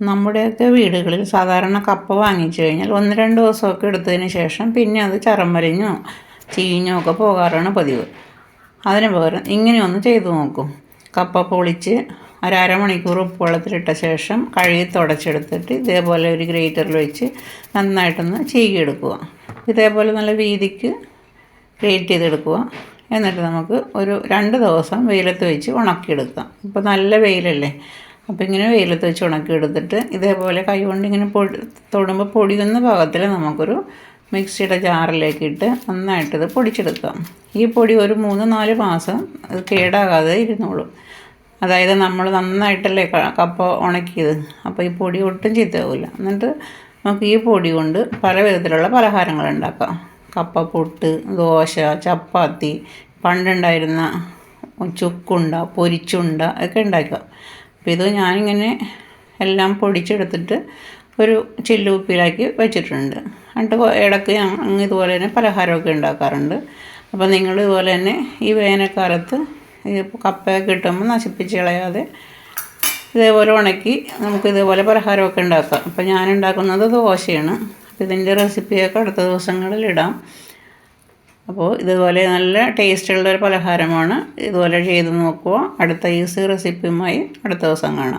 നമ്മുടെയൊക്കെ വീടുകളിൽ സാധാരണ കപ്പ വാങ്ങിച്ചു കഴിഞ്ഞാൽ ഒന്ന് രണ്ട് ദിവസമൊക്കെ എടുത്തതിന് ശേഷം പിന്നെ അത് ചറം വരിഞ്ഞോ ചീഞ്ഞോ ഒക്കെ പോകാറാണ് പതിവ്. അതിന് പകരം ഇങ്ങനെയൊന്ന് ചെയ്തു നോക്കും. കപ്പ പൊളിച്ച് ഒരമണിക്കൂർ ഉപ്പ് വെള്ളത്തിലിട്ട ശേഷം കഴുകി തുടച്ചെടുത്തിട്ട് ഇതേപോലെ ഒരു ഗ്രേറ്ററിൽ വെച്ച് നന്നായിട്ടൊന്ന് ചീകിയെടുക്കുക. ഇതേപോലെ നല്ല വീതിക്ക് ഗ്രേറ്റ് ചെയ്തെടുക്കുക. എന്നിട്ട് നമുക്ക് ഒരു രണ്ട് ദിവസം വെയിലത്ത് വെച്ച് ഉണക്കിയെടുക്കാം. ഇപ്പോൾ നല്ല വെയിലല്ലേ? അപ്പോൾ ഇങ്ങനെ വെയിലത്ത് വെച്ച് ഉണക്കി എടുത്തിട്ട് ഇതേപോലെ കൈ കൊണ്ട് ഇങ്ങനെ പൊടി തൊടുമ്പോൾ പൊടിയുന്ന പാകത്തിൽ നമുക്കൊരു മിക്സിയുടെ ജാറിലേക്ക് ഇട്ട് നന്നായിട്ട് ഇത് പൊടിച്ചെടുക്കാം. ഈ പൊടി ഒരു മൂന്ന് നാല് മാസം അത് കേടാകാതെ ഇരുന്നോളും. അതായത് നമ്മൾ നന്നായിട്ടല്ലേ കപ്പ ഉണക്കിയത്. അപ്പോൾ ഈ പൊടി ഒട്ടും ചീത്തയാവില്ല എന്നിട്ട് നമുക്ക് ഈ പൊടി കൊണ്ട് പല വിധത്തിലുള്ള പലഹാരങ്ങൾ ഉണ്ടാക്കാം. കപ്പ പൊട്ട് ദോശ ചപ്പാത്തി പണ്ടുണ്ടായിരുന്ന ചുക്കുണ്ട പൊരിച്ചുണ്ട ഒക്കെ ഉണ്ടാക്കാം അപ്പോൾ ഇത് ഞാനിങ്ങനെ എല്ലാം പൊടിച്ചെടുത്തിട്ട് ഒരു ചില്ലുപ്പിലാക്കി വെച്ചിട്ടുണ്ട്. എന്നിട്ട് ഇടയ്ക്ക് അങ്ങ് ഇതുപോലെ തന്നെ പലഹാരമൊക്കെ ഉണ്ടാക്കാറുണ്ട്. അപ്പോൾ നിങ്ങൾ ഇതുപോലെ തന്നെ ഈ വേനൽക്കാലത്ത് ഈ കപ്പയൊക്കെ കിട്ടുമ്പോൾ നശിപ്പിച്ച് കളയാതെ ഇതേപോലെ ഉണക്കി നമുക്ക് ഇതേപോലെ പലഹാരമൊക്കെ ഉണ്ടാക്കാം. അപ്പോൾ ഞാൻ ഉണ്ടാക്കുന്നത് ദോശയാണ്. അപ്പോൾ ഇതിന്റെ റെസിപ്പിയൊക്കെ അടുത്ത ദിവസങ്ങളിൽ ഇടാം. അപ്പോൾ ഇതുപോലെ നല്ല ടേസ്റ്റുള്ള ഒരു പലഹാരമാണ്. ഇതുപോലെ ചെയ്ത് നോക്കുക അടുത്ത ഈസി റെസിപ്പിയുമായി അടുത്ത ദിവസം കാണാം.